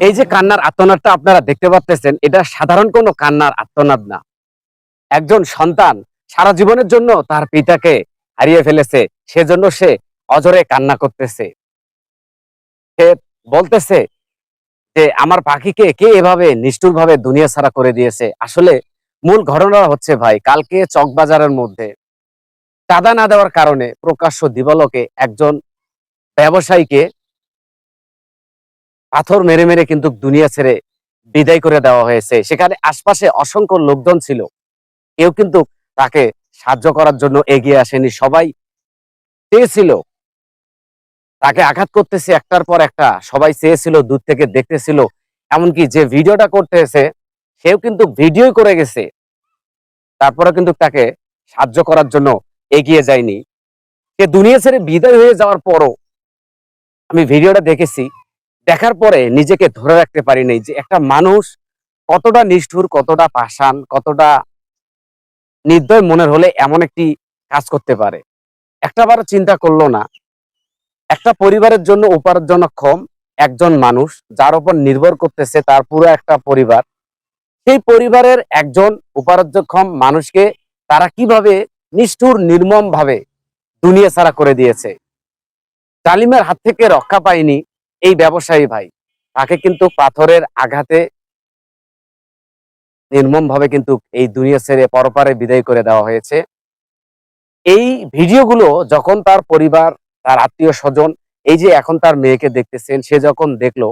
এই যে কান্নার আত্মনাদটা আপনারা দেখতে পাচ্ছেন এটা সাধারণ কোনো কান্নার আত্মনাদ না। একজন সন্তান সারা জীবনের জন্য তার পিতাকে হারিয়ে ফেলেছে, সেজন্য সে অজরে কান্না করতেছে। সে বলতেছে যে, আমার পাখিকে কে এভাবে নিষ্ঠুর ভাবে দুনিয়া ছাড়া করে দিয়েছে? আসলে মূল ঘটনা হচ্ছে ভাই, কালকে চকবাজারের মধ্যে চাঁদা না দেওয়ার কারণে প্রকাশ্য দিবালকে একজন ব্যবসায়ীকে পাথর মেরে মেরে কিন্তু দুনিয়া ছেড়ে বিদায় করে দেওয়া হয়েছে। সেখানে আশপাশে অসংখ্য লোকজন ছিল। কেউ কিন্তু তাকে সাহায্য করার জন্য এগিয়ে আসেনি। সবাই চেয়েছিল। তাকে আঘাত করতেছে একটার পর একটা। সবাই চেয়েছিল, দূর থেকে দেখতেছিল। এমনকি যে ভিডিওটা করতেছে, সেও কিন্তু ভিডিও করে গেছে। তারপরে কিন্তু তাকে সাহায্য করার জন্য এগিয়ে যায়নি। সে দুনিয়া ছেড়ে বিদায় হয়ে যাওয়ার পরও আমি ভিডিওটা দেখেছি। দেখার পরে নিজেকে ধরে রাখতে পারিনি যে একটা মানুষ কতটা নিষ্ঠুর, কতটা পাষাণ, কতটা নির্দয় মনের হলে এমন একটি কাজ করতে পারে। একটাবার চিন্তা করল না। একটা পরিবারের জন্য উপার্জনক্ষম একজন মানুষ যার উপর নির্ভর করতেছে তার পুরো একটা পরিবার। সেই পরিবারের একজন উপার্জনক্ষম মানুষকে তারা কীভাবে নিষ্ঠুর নির্মম ভাবে দুনিয়া ছাড়া করে দিয়েছে? জালিমের হাত থেকে রক্ষা পায়নি। এই ব্যবসায়ী ভাই, তাকে কিন্তু পাথরের আঘাতে নির্মম ভাবে কিন্তু এই দুনিয়া ছেড়ে পরপারে বিদায় করে দেওয়া হয়েছে। এই ভিডিওগুলো যখন তার পরিবার, তার আত্মীয় স্বজন, এই যে এখন তার মেয়েকে দেখতেছেন, সে যখন দেখল,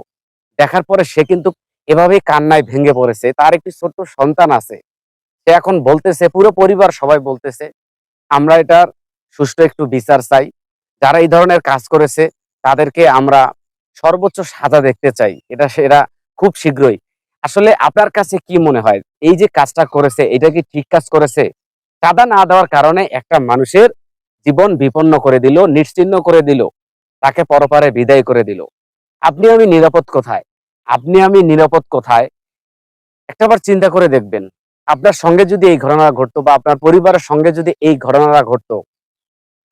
দেখার পরে সে কিন্তু এভাবেই কান্নায় ভেঙে পড়েছে। তার একটি ছোট্ট সন্তান আছে। সে এখন বলতেছে, পুরো পরিবার সবাই বলতেছে, আমরা এটার সুষ্ঠু একটু বিচার চাই। যারা এই ধরনের কাজ করেছে, তাদেরকে আমরা সর্বোচ্চ সাজা দেখতে চাই। এটা সেরা খুব শীঘ্রই। আসলে আপনার কাছে কি মনে হয়? এই যে কাজটা করেছে, এটা কি ঠিক কাজ করেছে? চাঁদা না দেওয়ার কারণে একটা মানুষের জীবন বিপন্ন করে দিল নিশ্চিহ্ন করে দিল, তাকে পরপারে বিদায় করে দিল। আপনি আমি নিরাপদ কোথায়? আপনি আমি নিরাপদ কোথায়? একটাবার চিন্তা করে দেখবেন। আপনার সঙ্গে যদি এই ঘটনা ঘটতো বা আপনার পরিবারের সঙ্গে যদি এই ঘটনাটা ঘটতো,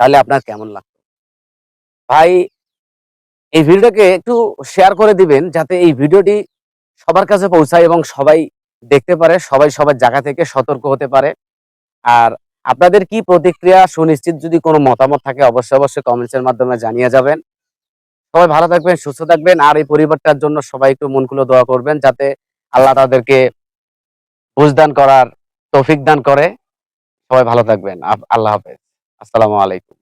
তাহলে আপনার কেমন লাগতো? ভাই এই ভিডিওটাকে একটু শেয়ার করে দিবেন যাতে এই ভিডিওটি সবার কাছে পৌঁছায় এবং সবাই দেখতে পারে, সবাই সবার জায়গা থেকে সতর্ক হতে পারে। আর আপনাদের কি প্রতিক্রিয়া সুনিশ্চিত যদি কোনো মতামত থাকে, অবশ্যই অবশ্যই কমেন্টসের মাধ্যমে জানিয়ে যাবেন। সবাই ভালো থাকবেন, সুস্থ থাকবেন, আর এই পরিবারটার জন্য সবাই একটু মন খুলে দোয়া করবেন যাতে আল্লাহ তাদেরকে বুঝদান করার তৌফিক দান করে। সবাই ভালো থাকবেন। আল্লাহ হাফেজ। আসসালামু আলাইকুম।